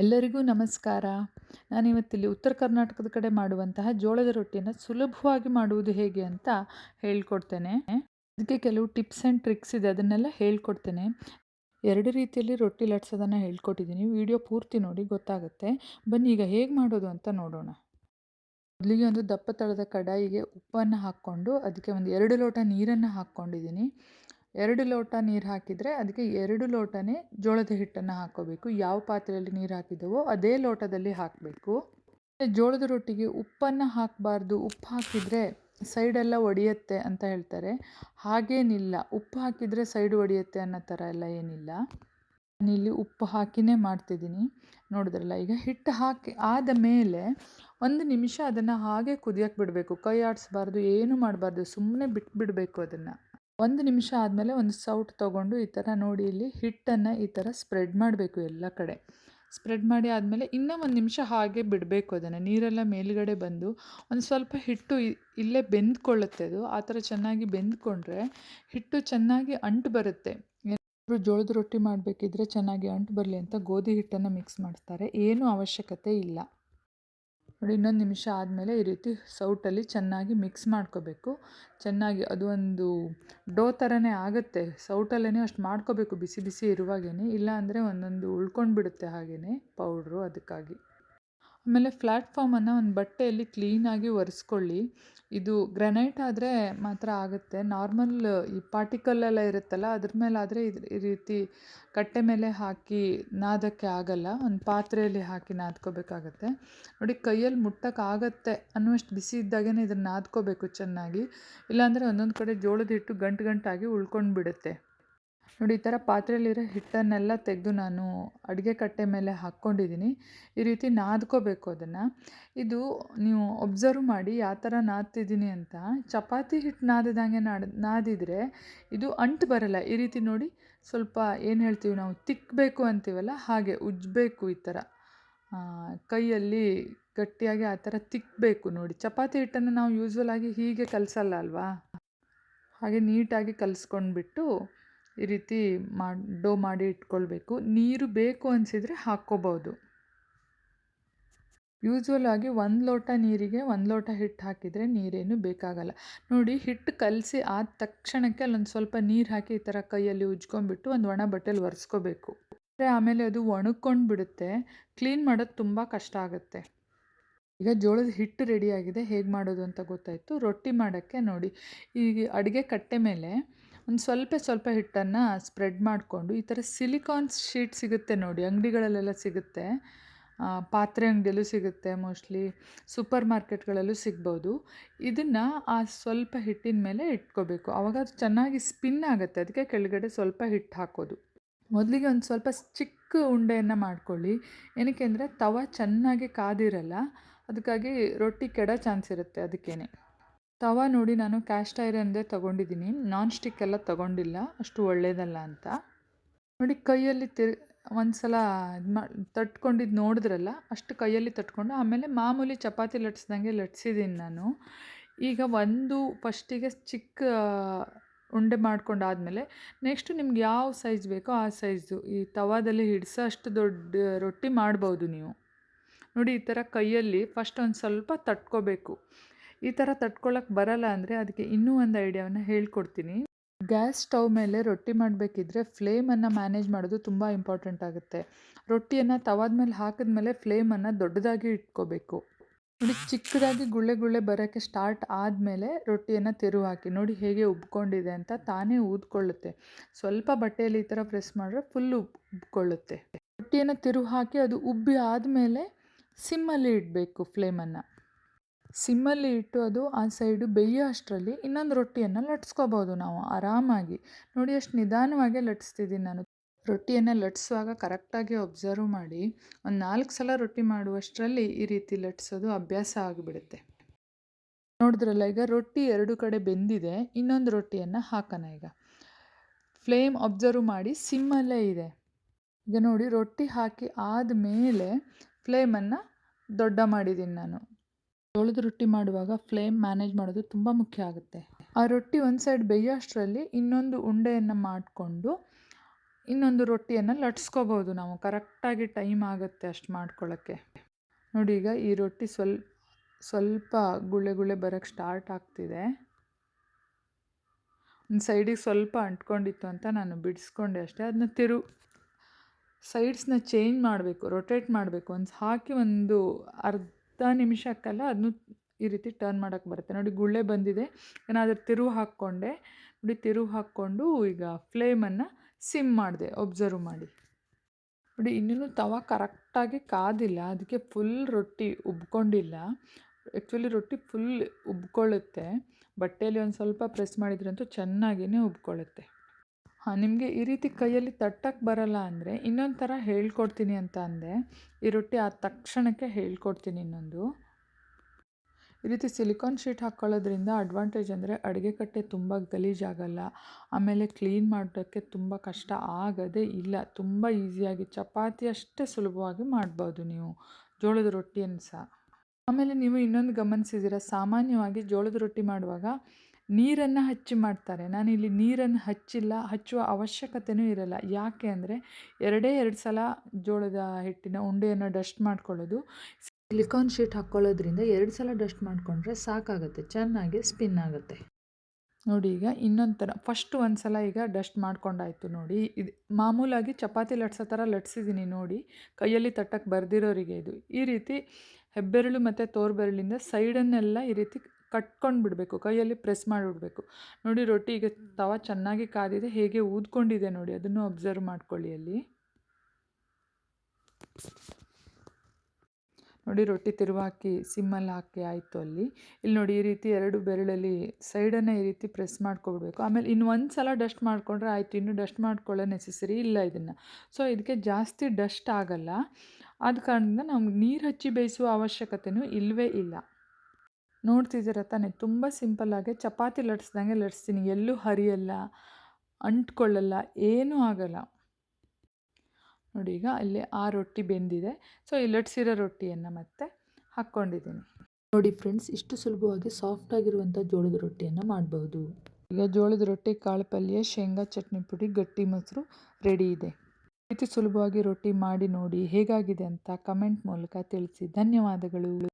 ಎಲ್ಲರಿಗೂ ನಮಸ್ಕಾರ. ನಾನಿವತ್ತಿಲ್ಲಿ ಉತ್ತರ ಕರ್ನಾಟಕದ ಕಡೆ ಮಾಡುವಂತಹ ಜೋಳದ ರೊಟ್ಟಿಯನ್ನು ಸುಲಭವಾಗಿ ಮಾಡುವುದು ಹೇಗೆ ಅಂತ ಹೇಳ್ಕೊಡ್ತೇನೆ. ಅದಕ್ಕೆ ಕೆಲವು ಟಿಪ್ಸ್ ಆ್ಯಂಡ್ ಟ್ರಿಕ್ಸ್ ಇದೆ, ಅದನ್ನೆಲ್ಲ ಹೇಳ್ಕೊಡ್ತೇನೆ. ಎರಡು ರೀತಿಯಲ್ಲಿ ರೊಟ್ಟಿ ಲಟ್ಸೋದನ್ನು ಹೇಳ್ಕೊಟ್ಟಿದ್ದೀನಿ. ವಿಡಿಯೋ ಪೂರ್ತಿ ನೋಡಿ, ಗೊತ್ತಾಗುತ್ತೆ. ಬನ್ನಿ, ಈಗ ಹೇಗೆ ಮಾಡೋದು ಅಂತ ನೋಡೋಣ. ಮೊದಲಿಗೆ ಒಂದು ದಪ್ಪ ತಳದ ಕಡಾಯಿಗೆ ಉಪ್ಪನ್ನು ಹಾಕ್ಕೊಂಡು, ಅದಕ್ಕೆ ಒಂದು ಎರಡು ಲೋಟ ನೀರನ್ನು ಹಾಕ್ಕೊಂಡಿದ್ದೀನಿ. ಎರಡು ಲೋಟ ನೀರು ಹಾಕಿದರೆ ಅದಕ್ಕೆ ಎರಡು ಲೋಟನೇ ಜೋಳದ ಹಿಟ್ಟನ್ನು ಹಾಕೋಬೇಕು. ಯಾವ ಪಾತ್ರೆಯಲ್ಲಿ ನೀರು ಹಾಕಿದವೋ ಅದೇ ಲೋಟದಲ್ಲಿ ಹಾಕಬೇಕು. ಜೋಳದ ರೊಟ್ಟಿಗೆ ಉಪ್ಪನ್ನು ಹಾಕಬಾರ್ದು. ಉಪ್ಪು ಹಾಕಿದರೆ ಸೈಡೆಲ್ಲ ಒಡೆಯುತ್ತೆ ಅಂತ ಹೇಳ್ತಾರೆ. ಹಾಗೇನಿಲ್ಲ. ಉಪ್ಪು ಹಾಕಿದರೆ ಸೈಡ್ ಒಡೆಯುತ್ತೆ ಅನ್ನೋ ಥರ ಎಲ್ಲ ಏನಿಲ್ಲ. ನಾನಿಲ್ಲಿ ಉಪ್ಪು ಹಾಕಿನೇ ಮಾಡ್ತಿದ್ದೀನಿ. ನೋಡಿದ್ರಲ್ಲ, ಈಗ ಹಿಟ್ಟು ಹಾಕಿ ಆದ ಮೇಲೆ ಒಂದು ನಿಮಿಷ ಅದನ್ನು ಹಾಗೆ ಕುದಿಯೋಕೆ ಬಿಡಬೇಕು. ಕೈ ಆಡಿಸ್ಬಾರ್ದು, ಏನು ಮಾಡಬಾರ್ದು ಸುಮ್ಮನೆ ಬಿಟ್ಬಿಡಬೇಕು ಅದನ್ನು. ಒಂದು ನಿಮಿಷ ಆದಮೇಲೆ ಒಂದು ಸೌಟ್ ತೊಗೊಂಡು ಈ ಥರ ನೋಡಿ ಇಲ್ಲಿ ಹಿಟ್ಟನ್ನು ಈ ಥರ ಸ್ಪ್ರೆಡ್ ಮಾಡಬೇಕು ಎಲ್ಲ ಕಡೆ. ಸ್ಪ್ರೆಡ್ ಮಾಡಿ ಆದಮೇಲೆ ಇನ್ನೂ ಒಂದು ನಿಮಿಷ ಹಾಗೆ ಬಿಡಬೇಕು ಅದನ್ನು. ನೀರೆಲ್ಲ ಮೇಲುಗಡೆ ಬಂದು ಒಂದು ಸ್ವಲ್ಪ ಹಿಟ್ಟು ಇಲ್ಲೇ ಬೆಂದ್ಕೊಳ್ಳುತ್ತೆ ಅದು. ಆ ಥರ ಚೆನ್ನಾಗಿ ಬೆಂದ್ಕೊಂಡ್ರೆ ಹಿಟ್ಟು ಚೆನ್ನಾಗಿ ಅಂಟು ಬರುತ್ತೆ. ಏನಾದರೂ ಜೋಳದ ರೊಟ್ಟಿ ಮಾಡಬೇಕಿದ್ರೆ ಚೆನ್ನಾಗಿ ಅಂಟು ಬರಲಿ ಅಂತ ಗೋಧಿ ಹಿಟ್ಟನ್ನು ಮಿಕ್ಸ್ ಮಾಡ್ತಾರೆ. ಏನೂ ಅವಶ್ಯಕತೆ ಇಲ್ಲ. ನೋಡಿ, ಇನ್ನೊಂದು ನಿಮಿಷ ಆದಮೇಲೆ ಈ ರೀತಿ ಸೌಟಲ್ಲಿ ಚೆನ್ನಾಗಿ ಮಿಕ್ಸ್ ಮಾಡ್ಕೋಬೇಕು. ಚೆನ್ನಾಗಿ ಅದು ಒಂದು ಡೋ ಥರನೇ ಆಗುತ್ತೆ. ಸೌಟಲ್ಲೇ ಅಷ್ಟು ಮಾಡ್ಕೋಬೇಕು ಬಿಸಿ ಬಿಸಿ ಇರುವಾಗೇ ಇಲ್ಲ ಅಂದರೆ ಒಂದೊಂದು ಉಳ್ಕೊಂಡು ಬಿಡುತ್ತೆ ಹಾಗೆಯೇ ಪೌಡ್ರು ಅದಕ್ಕಾಗಿ. ಆಮೇಲೆ ಪ್ಲ್ಯಾಟ್ಫಾರ್ಮನ್ನು ಒಂದು ಬಟ್ಟೆಯಲ್ಲಿ ಕ್ಲೀನಾಗಿ ಒರೆಸ್ಕೊಳ್ಳಿ. ಇದು ಗ್ರನೈಟ್ ಆದರೆ ಮಾತ್ರ ಆಗುತ್ತೆ. ನಾರ್ಮಲ್ ಈ ಪಾರ್ಟಿಕಲ್ ಎಲ್ಲ ಇರುತ್ತಲ್ಲ, ಅದ್ರ ಮೇಲಾದರೆ ಇದು ಈ ರೀತಿ ಕಟ್ಟೆ ಮೇಲೆ ಹಾಕಿ ನಾದಕ್ಕೆ ಆಗಲ್ಲ. ಒಂದು ಪಾತ್ರೆಯಲ್ಲಿ ಹಾಕಿ ನಾದ್ಕೋಬೇಕಾಗತ್ತೆ. ನೋಡಿ ಕೈಯಲ್ಲಿ ಮುಟ್ಟೋಕ್ಕಾಗತ್ತೆ ಅನ್ನುವಷ್ಟು ಬಿಸಿ ಇದ್ದಾಗೇ ಇದನ್ನು ನಾದ್ಕೋಬೇಕು ಚೆನ್ನಾಗಿ. ಇಲ್ಲಾಂದರೆ ಒಂದೊಂದು ಕಡೆ ಜೋಳದ ಹಿಟ್ಟು ಗಂಟು ಗಂಟಾಗಿ ಉಳ್ಕೊಂಡು ಬಿಡುತ್ತೆ ನೋಡಿ, ಈ ಥರ ಪಾತ್ರೆಯಲ್ಲಿರೋ ಹಿಟ್ಟನ್ನೆಲ್ಲ ತೆಗೆದು ನಾನು ಅಡುಗೆ ಕಟ್ಟೆ ಮೇಲೆ ಹಾಕ್ಕೊಂಡಿದ್ದೀನಿ. ಈ ರೀತಿ ನಾದ್ಕೋಬೇಕು ಅದನ್ನು. ಇದು ನೀವು ಒಬ್ಸರ್ವ್ ಮಾಡಿ ಯಾವ ಥರ ನಾದ್ತಿದ್ದೀನಿ ಅಂತ. ಚಪಾತಿ ಹಿಟ್ಟು ನಾದಿದಂಗೆ ನಾಡ್, ನಾದಿದರೆ ಇದು ಅಂಟು ಬರಲ್ಲ. ಈ ರೀತಿ ನೋಡಿ, ಸ್ವಲ್ಪ ಏನು ಹೇಳ್ತೀವಿ ನಾವು ತಿಕ್ಕಬೇಕು ಅಂತೀವಲ್ಲ, ಹಾಗೆ ಉಜ್ಜಬೇಕು ಈ ಥರ. ಕೈಯಲ್ಲಿ ಗಟ್ಟಿಯಾಗಿ ಆ ಥರ ತಿಕ್ಕಬೇಕು ನೋಡಿ. ಚಪಾತಿ ಹಿಟ್ಟನ್ನು ನಾವು ಯೂಸ್ವಲ್ ಆಗಿ ಹೀಗೆ ಕಲಸಲ್ಲ ಅಲ್ವಾ? ಹಾಗೆ ನೀಟಾಗಿ ಕಲಿಸ್ಕೊಂಡ್ಬಿಟ್ಟು ಈ ರೀತಿ ಮಾಡಿ, ಡೋ ಮಾಡಿ ಇಟ್ಕೊಳ್ಬೇಕು. ನೀರು ಬೇಕು ಅನಿಸಿದರೆ ಹಾಕ್ಕೋಬೋದು. ಯೂಸ್ವಲ್ ಆಗಿ ಒಂದು ಲೋಟ ನೀರಿಗೆ ಒಂದು ಲೋಟ ಹಿಟ್ಟು ಹಾಕಿದರೆ ನೀರೇನು ಬೇಕಾಗಲ್ಲ. ನೋಡಿ ಹಿಟ್ಟು ಕಲಸಿ ಆದ ತಕ್ಷಣಕ್ಕೆ ಅಲ್ಲೊಂದು ಸ್ವಲ್ಪ ನೀರು ಹಾಕಿ ಈ ಥರ ಕೈಯಲ್ಲಿ ಉಜ್ಕೊಂಡ್ಬಿಟ್ಟು ಒಂದು ಒಣ ಬಟ್ಟೆಲಿ ಒರೆಸ್ಕೋಬೇಕು. ಆಮೇಲೆ ಅದು ಒಣಕೊಂಡು ಬಿಡುತ್ತೆ. ಕ್ಲೀನ್ ಮಾಡೋದು ತುಂಬ ಕಷ್ಟ ಆಗುತ್ತೆ. ಈಗ ಜೋಳದ ಹಿಟ್ಟು ರೆಡಿಯಾಗಿದೆ ಹೇಗೆ ಮಾಡೋದು ಅಂತ ಗೊತ್ತಾಯಿತು. ರೊಟ್ಟಿ ಮಾಡೋಕ್ಕೆ ನೋಡಿ. ಈ ಅಡುಗೆ ಕಟ್ಟೆ ಮೇಲೆ ಒಂದು ಸ್ವಲ್ಪ ಸ್ವಲ್ಪ ಹಿಟ್ಟನ್ನು ಸ್ಪ್ರೆಡ್ ಮಾಡಿಕೊಂಡು ಈ ಥರ ಸಿಲಿಕಾನ್ ಶೀಟ್ ಸಿಗುತ್ತೆ ನೋಡಿ, ಅಂಗಡಿಗಳಲ್ಲೆಲ್ಲ ಸಿಗುತ್ತೆ. ಪಾತ್ರೆ ಅಂಗಡಿಯಲ್ಲೂ ಸಿಗುತ್ತೆ ಮೋಸ್ಟ್ಲಿ, ಸೂಪರ್ ಮಾರ್ಕೆಟ್ಗಳಲ್ಲೂ ಸಿಗ್ಬೋದು. ಇದನ್ನು ಆ ಸ್ವಲ್ಪ ಹಿಟ್ಟಿನ ಮೇಲೆ ಇಟ್ಕೋಬೇಕು. ಆವಾಗ ಅದು ಚೆನ್ನಾಗಿ ಸ್ಪಿನ್ ಆಗುತ್ತೆ, ಅದಕ್ಕೆ ಕೆಳಗಡೆ ಸ್ವಲ್ಪ ಹಿಟ್ಟು ಹಾಕೋದು. ಮೊದಲಿಗೆ ಒಂದು ಸ್ವಲ್ಪ ಚಿಕ್ಕ ಉಂಡೆಯನ್ನು ಮಾಡ್ಕೊಳ್ಳಿ. ಏನಕ್ಕೆ ಅಂದರೆ ತವ ಚೆನ್ನಾಗಿ ಕಾದಿರಲ್ಲ, ಅದಕ್ಕಾಗಿ ರೊಟ್ಟಿ ಕೆಡೋ ಚಾನ್ಸ್ ಇರುತ್ತೆ ಅದಕ್ಕೇ ತವ ನೋಡಿ ನಾನು ಕ್ಯಾಸ್ಟ್ ಐರನ್ದೇ ತೊಗೊಂಡಿದ್ದೀನಿ. ನಾನ್ ಸ್ಟಿಕ್ ಎಲ್ಲ ತೊಗೊಂಡಿಲ್ಲ. ಅಷ್ಟು ಒಳ್ಳೆಯದಲ್ಲ ಅಂತ. ನೋಡಿ ಕೈಯಲ್ಲಿ ತಿರ್ ಒಂದು ಸಲ ತಟ್ಕೊಂಡಿದ್ದು ನೋಡಿದ್ರಲ್ಲ, ಅಷ್ಟು ಕೈಯಲ್ಲಿ ತಟ್ಕೊಂಡು, ಆಮೇಲೆ ಮಾಮೂಲಿ ಚಪಾತಿ ಲಟ್ಸ್ದಂಗೆ ಲಟ್ಸಿದ್ದೀನಿ ನಾನು. ಈಗ ಒಂದು ಫಸ್ಟಿಗೆ ಚಿಕ್ಕ ಉಂಡೆ ಮಾಡ್ಕೊಂಡಾದಮೇಲೆ ನೆಕ್ಸ್ಟು ನಿಮ್ಗೆ ಯಾವ ಸೈಜ್ ಬೇಕೋ ಆ ಸೈಜು ಈ ತವಾದಲ್ಲಿ ಹಿಡಿಸೋ ಅಷ್ಟು ದೊಡ್ಡ ರೊಟ್ಟಿ ಮಾಡ್ಬೋದು ನೀವು. ನೋಡಿ ಈ ಥರ ಕೈಯಲ್ಲಿ ಫಸ್ಟ್ ಒಂದು ಸ್ವಲ್ಪ ತಟ್ಕೋಬೇಕು. ಈ ಥರ ತಟ್ಕೊಳ್ಳೋಕೆ ಬರಲ್ಲ ಅಂದರೆ ಅದಕ್ಕೆ ಇನ್ನೂ ಒಂದು ಐಡಿಯಾವನ್ನು ಹೇಳ್ಕೊಡ್ತೀನಿ. ಗ್ಯಾಸ್ ಸ್ಟವ್ ಮೇಲೆ ರೊಟ್ಟಿ ಮಾಡಬೇಕಿದ್ರೆ ಫ್ಲೇಮನ್ನು ಮ್ಯಾನೇಜ್ ಮಾಡೋದು ತುಂಬ ಇಂಪಾರ್ಟೆಂಟ್ ಆಗುತ್ತೆ. ರೊಟ್ಟಿಯನ್ನು ತವಾದ ಮೇಲೆ ಹಾಕಿದ್ಮೇಲೆ ಫ್ಲೇಮನ್ನು ದೊಡ್ಡದಾಗಿ ಇಟ್ಕೋಬೇಕು. ನೋಡಿ, ಚಿಕ್ಕದಾಗಿ ಗುಳ್ಳೆ ಗುಳ್ಳೆ ಬರೋಕ್ಕೆ ಸ್ಟಾರ್ಟ್ ಆದಮೇಲೆ ರೊಟ್ಟಿಯನ್ನು ತಿರು ಹಾಕಿ, ನೋಡಿ ಹೇಗೆ ಉಬ್ಕೊಂಡಿದೆ ಅಂತ ತಾನೇ ಊದ್ಕೊಳ್ಳುತ್ತೆ. ಸ್ವಲ್ಪ ಬಟ್ಟೆಯಲ್ಲಿ ಈ ಥರ ಪ್ರೆಸ್ ಮಾಡಿದ್ರೆ ಫುಲ್ ಉಬ್ಕೊಳ್ಳುತ್ತೆ. ರೊಟ್ಟಿಯನ್ನು ತಿರು ಹಾಕಿ ಅದು ಉಬ್ಬಿ ಆದಮೇಲೆ ಸಿಮ್ಮಲ್ಲಿ ಇಡಬೇಕು ಫ್ಲೇಮನ್ನು. ಸಿಮ್ಮಲ್ಲಿ ಇಟ್ಟು ಅದು ಆ ಸೈಡು ಬೇಯೋ ಅಷ್ಟರಲ್ಲಿ ಇನ್ನೊಂದು ರೊಟ್ಟಿಯನ್ನು ಲಟ್ಸ್ಕೋಬೋದು ನಾವು ಆರಾಮಾಗಿ. ನೋಡಿ ಅಷ್ಟು ನಿಧಾನವಾಗೇ ಲಟ್ಸ್ತಿದ್ದೀನಿ ನಾನು. ರೊಟ್ಟಿಯನ್ನು ಲಟ್ಸುವಾಗ ಕರೆಕ್ಟಾಗಿ ಒಬ್ಸರ್ವ್ ಮಾಡಿ ಒಂದು ನಾಲ್ಕು ಸಲ ರೊಟ್ಟಿ ಮಾಡುವಷ್ಟರಲ್ಲಿ ಈ ರೀತಿ ಲಟ್ಸೋದು ಅಭ್ಯಾಸ ಆಗಿಬಿಡುತ್ತೆ. ನೋಡಿದ್ರಲ್ಲ, ಈಗ ರೊಟ್ಟಿ ಎರಡು ಕಡೆ ಬೆಂದಿದೆ, ಇನ್ನೊಂದು ರೊಟ್ಟಿಯನ್ನು ಹಾಕೋಣ ಈಗ. ಫ್ಲೇಮ್ ಅಬ್ಸರ್ವ್ ಮಾಡಿ ಸಿಮ್ಮಲ್ಲೇ ಇದೆ. ಈಗ ನೋಡಿ, ರೊಟ್ಟಿ ಹಾಕಿ ಆದಮೇಲೆ ಫ್ಲೇಮನ್ನು ದೊಡ್ಡ ಮಾಡಿದ್ದೀನಿ ನಾನು. ಜೋಳದ ರೊಟ್ಟಿ ಮಾಡುವಾಗ ಫ್ಲೇಮ್ ಮ್ಯಾನೇಜ್ ಮಾಡೋದು ತುಂಬ ಮುಖ್ಯ ಆಗುತ್ತೆ. ಆ ರೊಟ್ಟಿ ಒಂದು ಸೈಡ್ ಬೇಯೋಷ್ಟರಲ್ಲಿ ಇನ್ನೊಂದು ಉಂಡೆಯನ್ನು ಮಾಡಿಕೊಂಡು ಇನ್ನೊಂದು ರೊಟ್ಟಿಯನ್ನು ಲಟ್ಸ್ಕೋಬೋದು ನಾವು. ಕರೆಕ್ಟಾಗಿ ಟೈಮ್ ಆಗುತ್ತೆ ಅಷ್ಟು ಮಾಡ್ಕೊಳ್ಳೋಕ್ಕೆ ನೋಡಿ ಈಗ ಈ ರೊಟ್ಟಿ ಸ್ವಲ್ಪ ಸ್ವಲ್ಪ ಗುಳೆ ಗುಳೆ ಬರೋಕ್ಕೆ ಸ್ಟಾರ್ಟ್ ಆಗ್ತಿದೆ. ಒಂದು ಸೈಡಿಗೆ ಸ್ವಲ್ಪ ಅಂಟ್ಕೊಂಡಿತ್ತು ಅಂತ ನಾನು ಬಿಡಿಸ್ಕೊಂಡೆ ಅಷ್ಟೇ. ಅದನ್ನ ತಿರು, ಸೈಡ್ಸ್ನ ಚೇಂಜ್ ಮಾಡಬೇಕು, ರೊಟೇಟ್ ಮಾಡಬೇಕು. ಒಂದು ಹಾಕಿ ಒಂದು ಅರ್ಧ ನಿಮಿಷಕ್ಕಲ್ಲ ಅದನ್ನು ಈ ರೀತಿ ಟರ್ನ್ ಮಾಡೋಕ್ಕೆ ಬರುತ್ತೆ. ನೋಡಿ ಗುಳ್ಳೆ ಬಂದಿದೆ. ಏನಾದರೂ ತಿರುವು ಹಾಕ್ಕೊಂಡೆ. ನೋಡಿ ತಿರುವು ಹಾಕ್ಕೊಂಡು ಈಗ ಫ್ಲೇಮನ್ನು ಸಿಮ್ ಮಾಡಿದೆ. ಒಬ್ಸರ್ವ್ ಮಾಡಿ. ನೋಡಿ ಇನ್ನೂ ತವ ಕರೆಕ್ಟಾಗಿ ಕಾದಿಲ್ಲ. ಅದಕ್ಕೆ ಫುಲ್ ರೊಟ್ಟಿ ಉಬ್ಕೊಂಡಿಲ್ಲ. ಆ್ಯಕ್ಚುಲಿ ರೊಟ್ಟಿ ಫುಲ್ ಉಬ್ಕೊಳ್ಳುತ್ತೆ ಬಟ್ಟೆಯಲ್ಲಿ ಒಂದು ಸ್ವಲ್ಪ ಪ್ರೆಸ್ ಮಾಡಿದ್ರಂತೂ ಚೆನ್ನಾಗಿಯೇ ಉಬ್ಕೊಳ್ಳುತ್ತೆ ನಿಮಗೆ ಈ ರೀತಿ ಕೈಯಲ್ಲಿ ತಟ್ಟಕ್ಕೆ ಬರಲ್ಲ ಅಂದರೆ ಇನ್ನೊಂದು ಥರ ಹೇಳ್ಕೊಡ್ತೀನಿ ಅಂತ ಅಂದೆ. ಈ ರೊಟ್ಟಿ ಆದ ತಕ್ಷಣಕ್ಕೆ ಹೇಳ್ಕೊಡ್ತೀನಿ ಇನ್ನೊಂದು. ಈ ರೀತಿ ಸಿಲಿಕಾನ್ ಶೀಟ್ ಹಾಕ್ಕೊಳ್ಳೋದ್ರಿಂದ ಅಡ್ವಾಂಟೇಜ್ ಅಂದರೆ ಅಡುಗೆ ಕಟ್ಟೆ ತುಂಬ ಗಲೀಜಾಗಲ್ಲ. ಆಮೇಲೆ ಕ್ಲೀನ್ ಮಾಡೋಕ್ಕೆ ತುಂಬ ಕಷ್ಟ ಆಗೋದೇ ಇಲ್ಲ. ತುಂಬ ಈಸಿಯಾಗಿ ಚಪಾತಿ ಅಷ್ಟೇ ಸುಲಭವಾಗಿ ಮಾಡ್ಬೋದು ನೀವು ಜೋಳದ ರೊಟ್ಟಿಯನ್ನು ಸಹ ಆಮೇಲೆ ನೀವು ಇನ್ನೊಂದು ಗಮನಿಸಿದ್ದೀರ, ಸಾಮಾನ್ಯವಾಗಿ ಜೋಳದ ರೊಟ್ಟಿ ಮಾಡುವಾಗ ನೀರನ್ನು ಹಚ್ಚಿ ಮಾಡ್ತಾರೆ. ನಾನಿಲ್ಲಿ ನೀರನ್ನು ಹಚ್ಚಿಲ್ಲ, ಹಚ್ಚುವ ಅವಶ್ಯಕತೆಯೂ ಇರಲ್ಲ. ಯಾಕೆ ಅಂದರೆ ಎರಡೇ ಎರಡು ಸಲ ಜೋಳದ ಹಿಟ್ಟಿನ ಉಂಡೆಯನ್ನು ಡಸ್ಟ್ ಮಾಡ್ಕೊಳ್ಳೋದು, ಸಿಲಿಕಾನ್ ಶೀಟ್ ಹಾಕ್ಕೊಳ್ಳೋದ್ರಿಂದ ಎರಡು ಸಲ ಡಸ್ಟ್ ಮಾಡಿಕೊಂಡ್ರೆ ಸಾಕಾಗುತ್ತೆ, ಚೆನ್ನಾಗಿ ಸ್ಪಿನ್ ಆಗುತ್ತೆ. ನೋಡಿ ಈಗ ಇನ್ನೊಂದು ಥರ ಫಸ್ಟ್ ಒಂದು ಸಲ ಈಗ ಡಸ್ಟ್ ಮಾಡ್ಕೊಂಡಾಯಿತು ನೋಡಿ. ಇದು ಮಾಮೂಲಾಗಿ ಚಪಾತಿ ಲಟ್ಸೋ ಥರ ಲಟ್ಸಿದ್ದೀನಿ ನೋಡಿ. ಕೈಯಲ್ಲಿ ತಟ್ಟಕ್ಕೆ ಬರ್ದಿರೋರಿಗೆ ಇದು. ಈ ರೀತಿ ಹೆಬ್ಬೆರಳು ಮತ್ತು ತೋರ್ಬೆರಳಿಂದ ಸೈಡನ್ನೆಲ್ಲ ಈ ರೀತಿ ಕಟ್ಕೊಂಡು ಬಿಡಬೇಕು ಕೈಯಲ್ಲಿ ಪ್ರೆಸ್ ಮಾಡಿಬಿಡ್ಬೇಕು. ನೋಡಿ ರೊಟ್ಟಿ ಈಗ ತವ ಚೆನ್ನಾಗಿ ಕಾದಿದೆ, ಹೇಗೆ ಊದ್ಕೊಂಡಿದೆ ನೋಡಿ, ಅದನ್ನು ಅಬ್ಸರ್ವ್ ಮಾಡ್ಕೊಳ್ಳಿ ಅಲ್ಲಿ. ನೋಡಿ ರೊಟ್ಟಿ ತಿರುವಾಕಿ ಸಿಮ್ಮಲ್ಲಿ ಹಾಕಿ ಆಯಿತು ಅಲ್ಲಿ. ಇಲ್ಲಿ ನೋಡಿ ಈ ರೀತಿ ಎರಡು ಬೆರಳಲ್ಲಿ ಸೈಡನ್ನು ಈ ರೀತಿ ಪ್ರೆಸ್ ಮಾಡ್ಕೊಬಿಡ್ಬೇಕು. ಆಮೇಲೆ ಇನ್ನು ಒಂದು ಸಲ ಡಸ್ಟ್ ಮಾಡಿಕೊಂಡ್ರೆ ಆಯಿತು, ಇನ್ನು ಡಸ್ಟ್ ಮಾಡ್ಕೊಳ್ಳೋ ನೆಸೆಸರಿ ಇಲ್ಲ ಇದನ್ನು. ಸೊ ಇದಕ್ಕೆ ಜಾಸ್ತಿ ಡಸ್ಟ್ ಆಗಲ್ಲ. ಆದ ಕಾರಣದಿಂದ ನಮ್ಗೆ ನೀರು ಹಚ್ಚಿ ಬೇಯಿಸುವ ಅವಶ್ಯಕತೆಯೂ ಇಲ್ಲವೇ ಇಲ್ಲ. ನೋಡ್ತಿದ್ದೀರ ತಾನೇ? ತುಂಬ ಸಿಂಪಲ್ಲಾಗೆ ಚಪಾತಿ ಲಟ್ಸ್ದಂಗೆ ಲಟ್ಸ್ತೀನಿ ಎಲ್ಲೂ ಹರಿಯಲ್ಲ, ಅಂಟ್ಕೊಳ್ಳಲ್ಲ, ಏನೂ ಆಗಲ್ಲ. ನೋಡಿ ಈಗ ಅಲ್ಲಿ ಆ ರೊಟ್ಟಿ ಬೆಂದಿದೆ. ಸೊ, ಈ ಲಟ್ಸಿರೋ ರೊಟ್ಟಿಯನ್ನು ಮತ್ತೆ ಹಾಕ್ಕೊಂಡಿದ್ದೀನಿ. ನೋಡಿ ಫ್ರೆಂಡ್ಸ್, ಇಷ್ಟು ಸುಲಭವಾಗಿ ಸಾಫ್ಟ್ ಆಗಿರುವಂಥ ಜೋಳದ ರೊಟ್ಟಿಯನ್ನು ಮಾಡಬಹುದು ಈಗ ಜೋಳದ ರೊಟ್ಟಿ ಕಾಳು ಪಲ್ಯ ಶೇಂಗಾ, ಚಟ್ನಿ ಪುಡಿ, ಗಟ್ಟಿ ಮೊಸರು ರೆಡಿ ಇದೆ. ರೀತಿ ಸುಲಭವಾಗಿ ರೊಟ್ಟಿ ಮಾಡಿ ನೋಡಿ ಹೇಗಾಗಿದೆ ಅಂತ ಕಮೆಂಟ್ ಮೂಲಕ ತಿಳಿಸಿ. ಧನ್ಯವಾದಗಳು.